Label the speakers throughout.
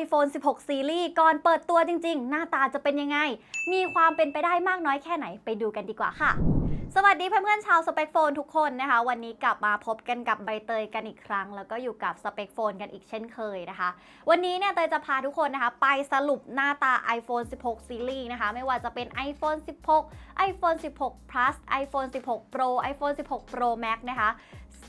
Speaker 1: iPhone 16 Series ก่อนเปิดตัวจริง ๆ หน้าตาจะเป็นยังไง มีความเป็นไปได้มากน้อยแค่ไหนไปดูกันดีกว่าค่ะสวัสดีเพื่อนๆชาวสเปกโฟนทุกคนนะคะ วันนี้กลับมาพบกันกับใบเตยกันอีกครั้ง แล้วก็อยู่กับสเปกโฟนกันอีกเช่นเคยนะคะ วันนี้เนี่ยเตยจะพาทุกคนนะคะ ไปสรุปหน้าตา iPhone 16 Series นะคะ ไม่ว่าจะเป็น iPhone 16 iPhone 16 Plus iPhone 16 Pro iPhone 16 Pro Max นะคะ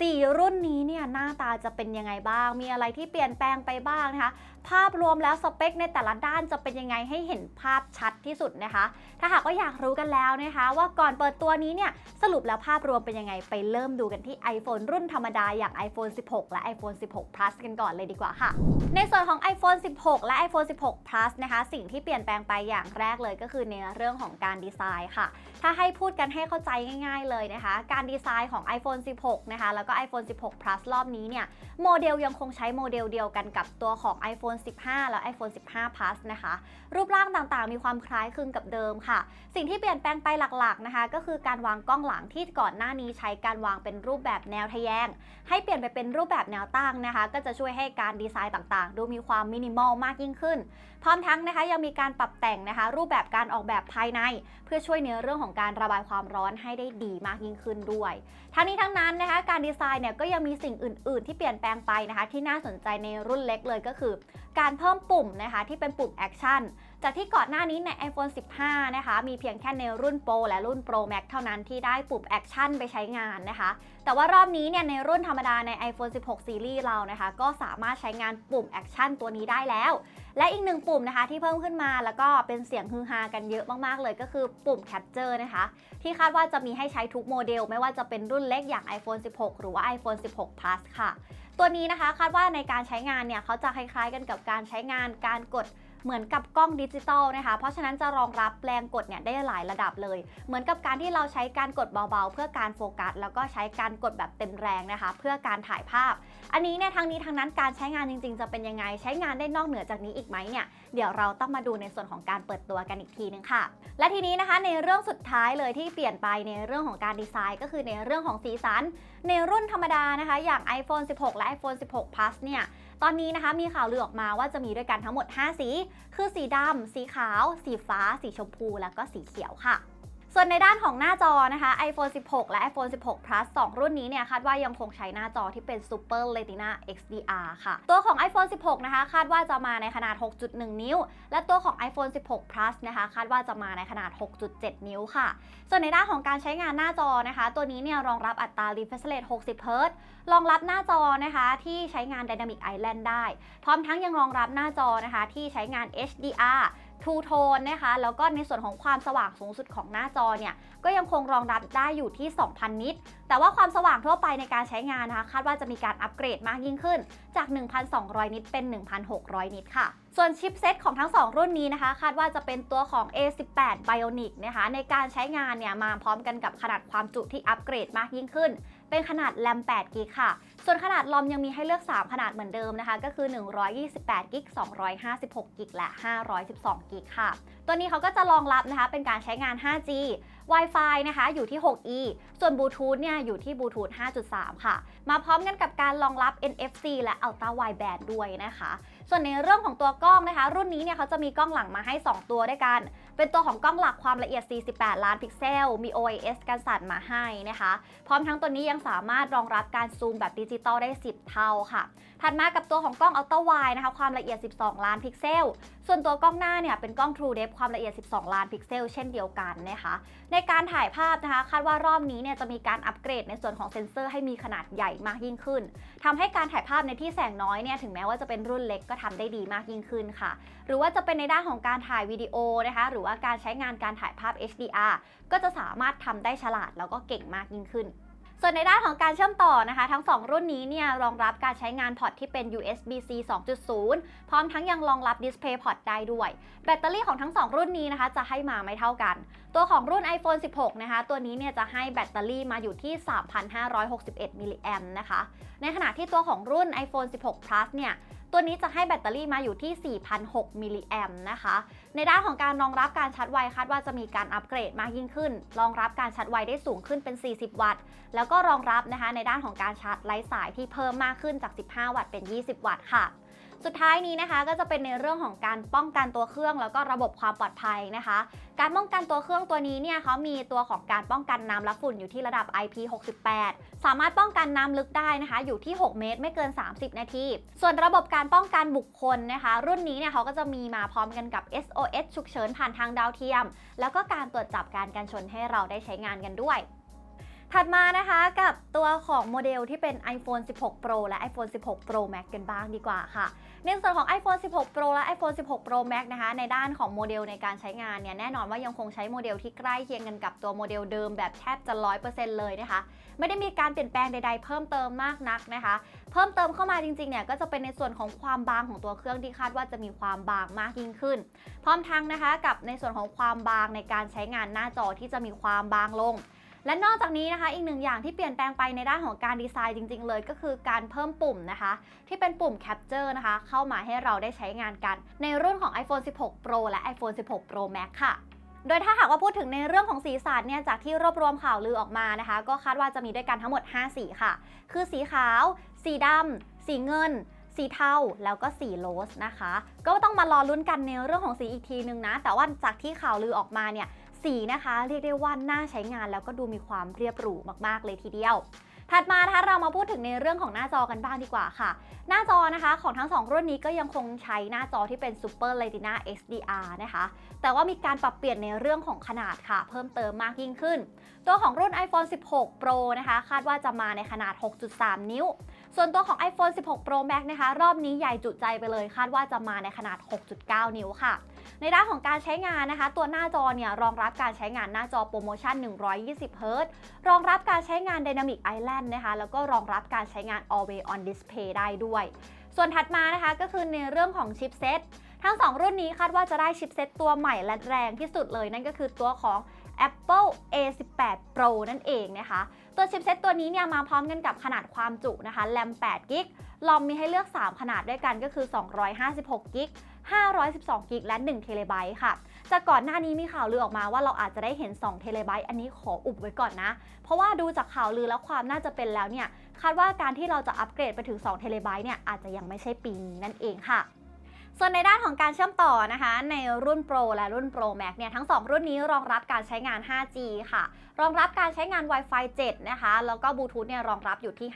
Speaker 1: สี่รุ่นนี้เนี่ยหน้าตาจะเป็นยังไงบ้าง มีอะไรที่เปลี่ยนแปลงไปบ้างนะคะ ภาพรวมแล้วสเปคในแต่ละด้านจะเป็นยังไงให้เห็นภาพชัดที่สุดนะคะ ถ้าหากว่าอยากรู้กันแล้วนะคะ ว่าก่อนเปิดตัวนี้เนี่ยสรุปแล้วภาพรวมเป็นยังไงไปเริ่มดูกันที่ iPhone รุ่นธรรมดาอย่าง iPhone 16 และ iPhone 16 Plus กันก่อนเลยดีกว่าค่ะ ในส่วนของ iPhone 16 และ iPhone 16 Plus นะคะ สิ่งที่เปลี่ยนแปลงไปอย่างแรกเลยก็คือในเรื่องของการดีไซน์ค่ะ ถ้าให้พูดกันให้เข้าใจง่าย ๆ เลยนะคะ การดีไซน์ของ iPhone 16 นะคะ แล้วก็ iPhone 16 Plus รอบนี้เนี่ย โมเดลยังคงใช้โมเดลเดียวกันกับตัวของ iPhone 15 และ iPhone 15 Plus นะคะ รูปร่างต่างๆ มีความคล้ายคลึงกับเดิมค่ะ สิ่งที่เปลี่ยนแปลงไปหลักๆนะคะ ก็คือการวางกล้องหลังที่ก่อนหน้านี้ใช้การวางเป็นรูปแบบแนวทะแยง ให้เปลี่ยนไปเป็นรูปแบบแนวตั้งนะคะ ก็จะช่วยให้การดีไซน์ต่างๆ ดูมีความมินิมอลมากยิ่งขึ้น พร้อมทั้งนะคะยังมีการปรับแต่งนะคะ รูปแบบการออกแบบภายใน เพื่อช่วยในเรื่องของการระบายความร้อนให้ได้ดีมากยิ่งขึ้นด้วย ทั้งนี้ทั้งนั้นนะคะการดีไซน์เนี่ยก็ยังมีสิ่งอื่น ๆ ที่เปลี่ยนแปลงไปนะคะ ที่น่าสนใจในรุ่นเล็กเลยก็คือ การเพิ่มปุ่มนะคะที่เป็นปุ่มแอคชั่นจากที่ก่อนหน้านี้ใน iPhone 15 นะคะ มีเพียงแค่ในรุ่น Pro และรุ่น Pro Max เท่านั้นที่ได้ปุ่มแอคชั่นไปใช้งานนะคะ แต่ว่ารอบนี้เนี่ยในรุ่นธรรมดาใน iPhone 16 Series เรานะคะ ก็สามารถใช้งานปุ่มแอคชั่นตัวนี้ได้แล้ว และอีกหนึ่งปุ่มนะคะที่เพิ่มขึ้นมาแล้วก็เป็นเสียงฮือฮากันเยอะมากๆเลยก็คือปุ่ม Capture นะคะ ที่คาดว่าจะมีให้ใช้ทุกโมเดล ไม่ว่าจะเป็นรุ่นเล็กอย่าง iPhone 16 หรือว่า iPhone 16 Plus ค่ะ ตัวนี้นะคะคาดว่าในการใช้งานเนี่ยเขาจะคล้ายๆกันกับการใช้งานการกด เหมือนกับกล้องดิจิตอลนะคะ เพราะฉะนั้นจะรองรับแรงกดเนี่ยได้หลายระดับเลย เหมือนกับการที่เราใช้การกดเบาๆ เพื่อการโฟกัส แล้วก็ใช้การกดแบบเต็มแรงนะคะ เพื่อการถ่ายภาพ อันนี้เนี่ยทั้งนี้ทั้งนั้นการใช้งานจริง ๆ จะเป็นยังไง ใช้งานได้นอกเหนือจากนี้อีกไหมเนี่ยเดี๋ยวเราต้องมาดูในส่วนของการเปิดตัวกันอีกทีนึงค่ะ และทีนี้นะคะในเรื่องสุดท้ายเลยที่เปลี่ยนไปในเรื่องของการดีไซน์ ก็คือในเรื่องของสีสัน ในรุ่นธรรมดานะคะ อย่าง iPhone 16 และ iPhone 16 Plus เนี่ย ตอนนี้นะคะมีข่าวลือออกมาว่าจะมีด้วยกันทั้งหมด 5 สี คือสีดำ สีขาว สีฟ้า สีชมพู แล้วก็สีเขียวค่ะ ส่วนในด้านของหน้าจอนะคะ iPhone 16 และ iPhone 16 Plus 2 รุ่นนี้เนี่ยคาดว่ายังคงใช้หน้าจอที่เป็น Super Retina XDR ค่ะ ตัวของ iPhone 16 นะคะ คาดว่าจะมาในขนาด 6.1 นิ้ว และตัวของ iPhone 16 Plus นะคะ คาดว่าจะมาในขนาด 6.7 นิ้วค่ะ ส่วนในด้านของการใช้งานหน้าจอนะคะ ตัวนี้เนี่ยรองรับอัตรา refresh rate 60 Hz รองรับหน้าจอนะคะที่ใช้งาน Dynamic Island ได้ พร้อมทั้งยังรองรับหน้าจอนะคะที่ใช้งาน HDR True Tone นะคะ แล้วก็ในส่วนของความสว่างสูงสุดของหน้าจอเนี่ย ก็ยังคงรองรับได้อยู่ที่ 2,000 นิต แต่ว่าความสว่างทั่วไปในการใช้งานนะคะ คาดว่าจะมีการอัปเกรดมากยิ่งขึ้น จาก 1,200 นิตเป็น 1,600 นิตค่ะ ส่วนชิปเซตของทั้ง 2 รุ่นนี้นะคะ คาดว่าจะเป็นตัวของ A18 Bionic นะคะ ในการใช้งานเนี่ยมาพร้อมกันกับขนาดความจุที่อัปเกรดมากยิ่งขึ้น เป็นขนาดแรม8กิกค่ะ ส่วนขนาดลอมยังมีให้เลือก 3 ขนาดเหมือนเดิมนะคะ ก็คือ 128กิก256กิกและ 512กิกค่ะ ตัวนี้เขาก็จะรองรับนะคะ เป็นการใช้งาน 5G Wi-Fi นะคะอยู่ที่ 6E ส่วนบลูทูธเนี่ยอยู่ที่บลูทูธ5.3 ค่ะ มาพร้อมกันกับการรองรับ NFC และ Ultra Wideband ด้วยนะคะ ส่วนในเรื่องของตัวกล้องนะคะ รุ่นนี้เนี่ยเขาจะมีกล้องหลังมาให้ 2 ตัวด้วยกัน เป็นตัวของกล้องหลักความละเอียด 48 ล้านพิกเซล มี OIS กันสั่นมาให้นะคะ พร้อมทั้งตัวนี้ยังสามารถรองรับการซูมแบบดิจิตอลได้ 10 เท่าค่ะ ถัดมากับตัวของกล้อง Ultra Wide นะคะ ความละเอียด 12 ล้านพิกเซล ส่วนตัวกล้องหน้าเนี่ยเป็นกล้อง True Depth ความละเอียด 12 ล้านพิกเซล เช่นเดียวกันนะคะ ในการถ่ายภาพนะคะ คาดว่ารอบนี้เนี่ยจะมีการอัปเกรดในส่วนของเซ็นเซอร์ให้มีขนาดใหญ่มากยิ่งขึ้นทำให้การถ่ายภาพในที่แสงน้อยเนี่ยถึงแม้ว่าจะเป็นรุ่นเล็กก็ทำได้ดีมากยิ่งขึ้นค่ะ หรือว่าจะเป็นในด้านของการถ่ายวิดีโอนะคะ หรือว่าการใช้งานการถ่ายภาพ HDR ก็จะสามารถทำได้ฉลาดแล้วก็เก่งมากยิ่งขึ้นส่วนในด้านของการเชื่อมต่อนะคะ ทั้ง 2 รุ่นนี้เนี่ยรองรับการใช้งานพอร์ตที่เป็น USB-C 2.0 พร้อมทั้งยังรองรับ Display Port ได้ด้วย แบตเตอรี่ของทั้ง 2 รุ่นนี้นะคะ จะให้มาไม่เท่ากัน ตัวของรุ่น iPhone 16 นะคะ ตัวนี้เนี่ยจะให้แบตเตอรี่มาอยู่ที่ 3,561มิลลิแอมนะคะ ในขณะที่ตัวของรุ่น iPhone 16 Plus เนี่ย ตัวนี้จะให้แบตเตอรี่มาอยู่ที่ 4,006มิลลิแอมนะคะ ในด้านของการรองรับการชาร์จไวคาดว่าจะมีการอัปเกรดมากยิ่งขึ้น รองรับการชาร์จไวได้สูงขึ้นเป็น 40 วัตต์ แล้วก็รองรับนะคะในด้านของการชาร์จไร้สายที่เพิ่มมากขึ้นจาก 15 วัตต์เป็น 20 วัตต์ค่ะ สุดท้ายนี้นะคะก็จะเป็นในเรื่องของการป้องกันตัวเครื่อง แล้วก็ระบบความปลอดภัยนะคะ การป้องกันตัวเครื่องตัวนี้เนี่ยเขามีตัวของการป้องกันน้ำและฝุ่นอยู่ที่ระดับ IP68 สามารถป้องกันน้ำลึกได้นะคะ อยู่ที่ 6 เมตรไม่เกิน 30 นาที ส่วนระบบการป้องกันบุคคลนะคะ รุ่นนี้เนี่ยเขาก็จะมีมาพร้อมกันกับ SOS ฉุกเฉินผ่านทางดาวเทียม แล้วก็การตรวจจับการกันชนให้เราได้ใช้งานกันด้วยถัดมานะคะกับตัวของโมเดลที่เป็น iPhone 16 Pro และ iPhone 16 Pro Max กันบ้างดีกว่าค่ะ ในส่วนของ iPhone 16 Pro และ iPhone 16 Pro Max นะคะ ในด้านของโมเดลในการใช้งานเนี่ยแน่นอนว่ายังคงใช้โมเดลที่ใกล้เคียงกันกับตัวโมเดลเดิมแบบแทบจะ 100%เลยนะคะ ไม่ได้มีการเปลี่ยนแปลงใดๆ เพิ่มเติมมากนักนะคะ เพิ่มเติมเข้ามาจริงๆเนี่ยก็จะเป็นในส่วนของความบางของตัวเครื่องที่คาดว่าจะมีความบางมากยิ่งขึ้น พร้อมทั้งนะคะกับในส่วนของความบางในการใช้งานหน้าจอที่จะมีความบางลง และนอกจากนี้นะคะ อีกหนึ่งอย่างที่เปลี่ยนแปลงไปในด้านของการดีไซน์จริง ๆ เลยก็คือการเพิ่มปุ่มนะคะ ที่เป็นปุ่ม Capture นะคะ เข้ามาให้เราได้ใช้งานกัน ในรุ่นของ iPhone 16 Pro และ iPhone 16 Pro Max ค่ะโดยถ้าหากว่าพูดถึงในเรื่องของสีสันเนี่ยจากที่รวบรวมข่าวลือออกมานะคะ ก็คาดว่าจะมีด้วยกันทั้งหมด 5 สีค่ะ คือสีขาว สีดำสีเงิน สีเทาแล้วก็สีโรสนะคะ ก็ต้องมารอลุ้นกันในเรื่องของสีอีกทีนึงนะ แต่ว่าจากที่ข่าวลือออกมาเนี่ย สีนะคะเรียกได้ว่าน่าใช้งานแล้วก็ดูมีความเรียบหรูมากๆเลยทีเดียวถัดมานะคะเรามาพูดถึงในเรื่องของหน้าจอกันบ้างดีกว่าค่ะ หน้าจอนะคะของทั้ง 2 รุ่นนี้ก็ยังคงใช้หน้าจอที่เป็น Super Retina XDR นะคะ แต่ว่ามีการปรับเปลี่ยนในเรื่องของขนาดค่ะ เพิ่มเติมมากยิ่งขึ้น ตัวของรุ่น iPhone 16 Pro นะคะ คาดว่าจะมาในขนาด 6.3 นิ้ว ส่วนตัวของ iPhone 16 Pro Max นะคะ รอบนี้ใหญ่จุใจไปเลยคาดว่าจะมาในขนาด 6.9 นิ้วค่ะ ในด้านของการใช้งานนะคะ ตัวหน้าจอเนี่ยรองรับการใช้งานหน้าจอโปรโมชั่น 120 Hz รองรับการใช้งาน Dynamic Island นะคะ แล้วก็รองรับการใช้งาน Always on Display ได้ด้วย ส่วนถัดมานะคะก็คือในเรื่องของชิปเซตทั้ง 2 รุ่นนี้คาดว่าจะได้ชิปเซตตัวใหม่และแรงที่สุดเลย นั่นก็คือตัวของ Apple A18 Pro นั่นเองนะคะ ตัวชิปเซตตัวนี้เนี่ยมาพร้อมกันกับขนาดความจุนะคะแรม8กิกลอมมีให้เลือก 3 ขนาดด้วยกันก็คือ 256กิก512กิกและ1เทเลไบต์ค่ะ จากก่อนหน้านี้มีข่าวลือออกมาว่าเราอาจจะได้เห็น2เทเลไบต์อันนี้ขออุบไว้ก่อนนะ เพราะว่าดูจากข่าวลือแล้วความน่าจะเป็นแล้วเนี่ย คาดว่าการที่เราจะอัปเกรดไปถึง2เทเลไบต์เนี่ยอาจจะยังไม่ใช่ปีนี้นั่นเองค่ะ ส่วนในด้านของการเชื่อมต่อนะคะ ในรุ่น Pro และรุ่น Pro Max เนี่ยทั้ง 2 รุ่นนี้รองรับการใช้งาน 5G ค่ะ รองรับการใช้งาน Wi-Fi 7 นะคะ แล้วก็บลูทูธเนี่ยรองรับอยู่ที่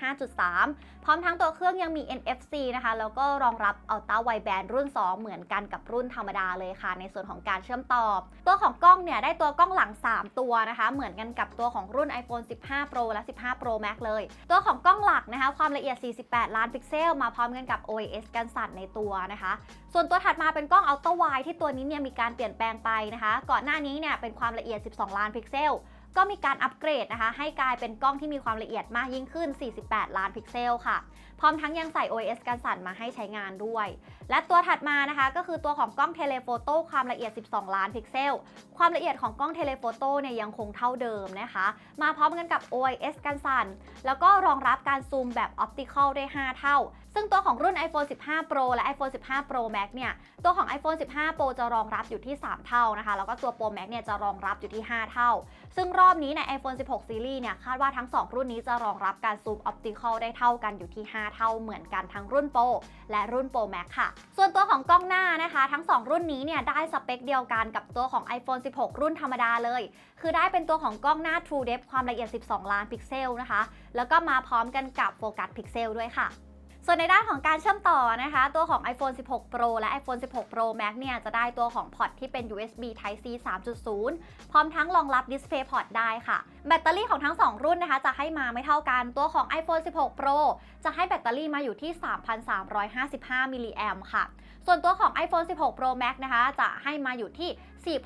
Speaker 1: 5.3 พร้อมทั้งตัวเครื่องยังมี NFC นะคะ แล้วก็รองรับ Ultra Wideband รุ่น 2 เหมือนกันกับรุ่นธรรมดาเลยค่ะ ในส่วนของการเชื่อมต่อ ตัวของกล้องเนี่ยได้ตัวกล้องหลัง 3 ตัวนะคะ เหมือนกันกับตัวของรุ่น iPhone 15 Pro และ 15 Pro Max เลย ตัวของกล้องหลักนะคะ ความละเอียด 48 ล้านพิกเซล มาพร้อมกันกับ OIS กันสั่นในตัวนะคะส่วนตัวถัดมาเป็นกล้อง Ultra Wide ที่ตัวนี้เนี่ยมีการเปลี่ยนแปลงไปนะคะ ก่อนหน้านี้เนี่ยเป็นความละเอียด 12 ล้านพิกเซล ก็มีการอัปเกรดนะคะ ให้กลายเป็นกล้องที่มีความละเอียดมากยิ่งขึ้น 48 ล้านพิกเซลค่ะ พร้อมทั้งยังใส่ OIS กันสั่นมาให้ใช้งานด้วย และตัวถัดมานะคะก็คือตัวของกล้องเทเลโฟโต้ความละเอียด 12 ล้านพิกเซล ความละเอียดของกล้องเทเลโฟโต้เนี่ยยังคงเท่าเดิมนะคะ มาพร้อมกันกับ OIS กันสั่น แล้วก็รองรับการซูมแบบออปติคอลได้ 5 เท่า ซึ่งตัวของรุ่น iPhone 15 Pro และ iPhone 15 Pro Max เนี่ย ตัวของ iPhone 15 Pro จะรองรับอยู่ที่ 3 เท่านะคะ แล้วก็ตัว Pro Max เนี่ยจะรองรับอยู่ที่ 5 เท่า ซึ่งรอบนี้ใน iPhone 16 Series เนี่ย คาดว่าทั้ง 2 รุ่นนี้จะรองรับการซูมออปติคอลได้เท่ากันอยู่ที่ 5 เท่าเหมือนกันทั้งรุ่น Pro และรุ่น Pro Max ค่ะ ส่วนตัวของกล้องหน้านะคะ ทั้ง 2 รุ่นนี้เนี่ยได้สเปคเดียวกันกับตัวของ iPhone 16 รุ่นธรรมดาเลย คือได้เป็นตัวของกล้องหน้า True Depth ความละเอียด 12 ล้านพิกเซลนะคะ แล้วก็มาพร้อมกันกับโฟกัสพิกเซลด้วยค่ะ ส่วนในด้านของการเชื่อมต่อนะคะ ตัวของ iPhone 16 Pro และ iPhone 16 Pro Max เนี่ยจะได้ตัวของพอร์ตที่เป็น USB Type C 3.0 พร้อมทั้งรองรับ Display Port ได้ค่ะ แบตเตอรี่ของทั้ง 2 รุ่นนะคะ จะให้มาไม่เท่ากันตัวของ iPhone 16 Pro จะให้แบตเตอรี่มาอยู่ที่ 3,355มิลลิแอมค่ะ ส่วนตัวของ iPhone 16 Pro Max นะคะ จะให้มาอยู่ที่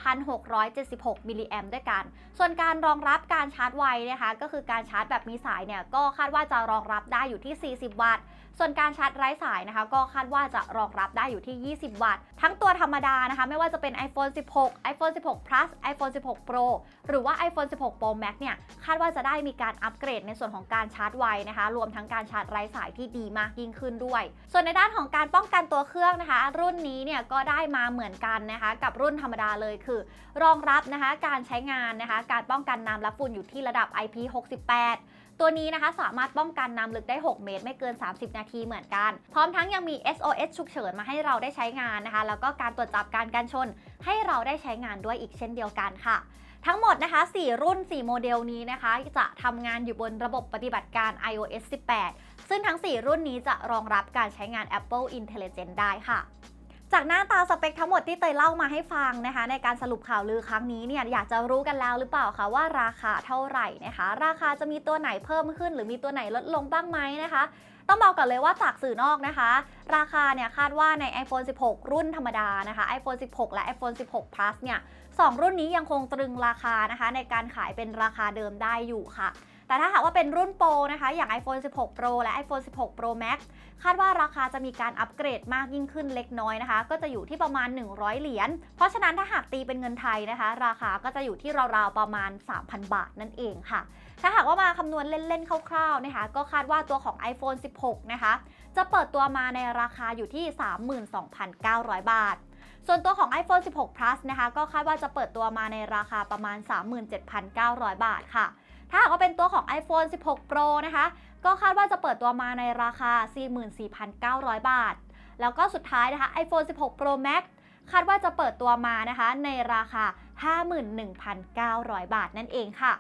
Speaker 1: 4,676มิลลิแอมด้วยกัน ส่วนการรองรับการชาร์จไวนะคะ ก็คือการชาร์จแบบมีสายเนี่ยก็คาดว่าจะรองรับได้อยู่ที่ 40 วัตต์ ส่วนการชาร์จไร้สายนะคะ ก็คาดว่าจะรองรับได้อยู่ที่ 20 วัตต์ ทั้งตัวธรรมดานะคะ ไม่ว่าจะเป็น iPhone 16 iPhone 16 Plus iPhone 16 Pro หรือว่า iPhone 16 Pro Max เนี่ย คาดว่าจะได้มีการอัปเกรดในส่วนของการชาร์จไวนะคะ รวมทั้งการชาร์จไร้สายที่ดีมากยิ่งขึ้นด้วย ส่วนในด้านของการป้องกันตัวเครื่องนะคะ รุ่นนี้เนี่ยก็ได้มาเหมือนกันนะคะ กับรุ่นธรรมดาเลยคือ รองรับนะคะการใช้งานนะคะ การป้องกันน้ำและฝุ่นอยู่ที่ระดับ IP68 ตัวนี้นะคะสามารถป้องกันน้ำลึกได้ 6 เมตร ไม่เกิน 30 นาทีเหมือนกัน พร้อมทั้งยังมี SOS ฉุกเฉินมาให้เราได้ใช้งานนะคะ แล้วก็การตรวจจับการกันชน ให้เราได้ใช้งานด้วยอีกเช่นเดียวกันค่ะทั้งหมดนะคะ 4 รุ่น 4 โมเดลนี้นะคะ จะทำงานอยู่บนระบบปฏิบัติการ iOS 18 ซึ่งทั้ง 4 รุ่นนี้จะรองรับการใช้งาน Apple Intelligence ได้ค่ะ จากหน้าตาสเปคทั้งหมดที่เตยเล่ามาให้ฟังนะคะ ในการสรุปข่าวลือครั้งนี้เนี่ยอยากจะรู้กันแล้วหรือเปล่าคะว่าราคาเท่าไหร่นะคะ ราคาจะมีตัวไหนเพิ่มขึ้น หรือมีตัวไหนลดลงบ้างไหมนะคะต้องบอกก่อนเลยว่าจากสื่อนอกนะคะ ราคาเนี่ยคาดว่าใน iPhone 16 รุ่นธรรมดานะคะ iPhone 16 และ iPhone 16 Plus เนี่ยสองรุ่นนี้ยังคงตรึงราคานะคะ ในการขายเป็นราคาเดิมได้อยู่ค่ะ แต่ถ้าหากว่าเป็นรุ่นโปรนะคะ อย่าง iPhone 16 Pro และ iPhone 16 Pro Max คาดว่าราคาจะมีการอัปเกรดมากยิ่งขึ้นเล็กน้อยนะคะ ก็จะอยู่ที่ประมาณ 100 เหรียญ เพราะฉะนั้นถ้าหากตีเป็นเงินไทยนะคะ ราคาก็จะอยู่ที่ราวๆประมาณ 3,000 บาทนั่นเองค่ะ ถ้าหากว่ามาคำนวณเล่นๆคร่าวๆนะคะ ก็คาดว่าตัวของ iPhone 16 นะคะ จะเปิดตัวมาในราคาอยู่ที่ 32,900 บาทส่วนตัวของ iPhone 16 Plus นะคะ ก็คาดว่าจะเปิดตัวมาในราคาประมาณ 37,900 บาทค่ะ ถ้าหากว่าเป็นตัวของ iPhone 16 Pro นะคะ ก็คาดว่าจะเปิดตัวมาในราคา 44,900 บาท แล้วก็สุดท้ายนะคะ iPhone 16 Pro Max คาดว่าจะเปิดตัวมานะคะในราคา 51,900 บาทนั่นเองค่ะ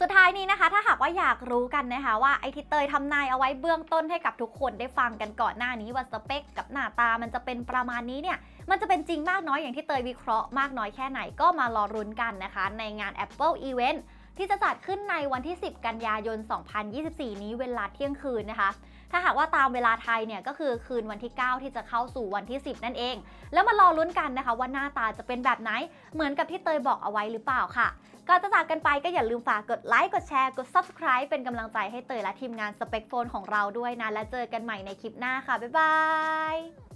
Speaker 1: สุดท้ายนี้นะคะ ถ้าหากว่าอยากรู้กันนะคะว่าไอที่เตยทำนายเอาไว้เบื้องต้นให้กับทุกคนได้ฟังกันก่อนหน้านี้ว่าสเปคกับหน้าตามันจะเป็นประมาณนี้เนี่ย มันจะเป็นจริงมากน้อยอย่างที่เตยวิเคราะห์มากน้อยแค่ไหนก็มารอรุ้นกันนะคะ ในงาน Apple Event ที่จะจัดขึ้นในวันที่ 10 กันยายน 2024 นี้เวลาเที่ยงคืนนะคะ ถ้าหากว่าตามเวลาไทยเนี่ยก็คือคืนวันที่ 9 ที่จะเข้าสู่วันที่ 10 นั่นเอง แล้วมารอลุ้นกันนะคะว่าหน้าตาจะเป็นแบบไหน เหมือนกับที่เตยบอกเอาไว้หรือเปล่าค่ะก่อนจะจากกันไปก็อย่าลืมฝากกดไลค์ กดแชร์ กด Subscribe เป็นกำลังใจให้เตยและทีมงานสเปคโฟนของเราด้วยนะ และเจอกันใหม่ในคลิปหน้าค่ะ บ๊ายบาย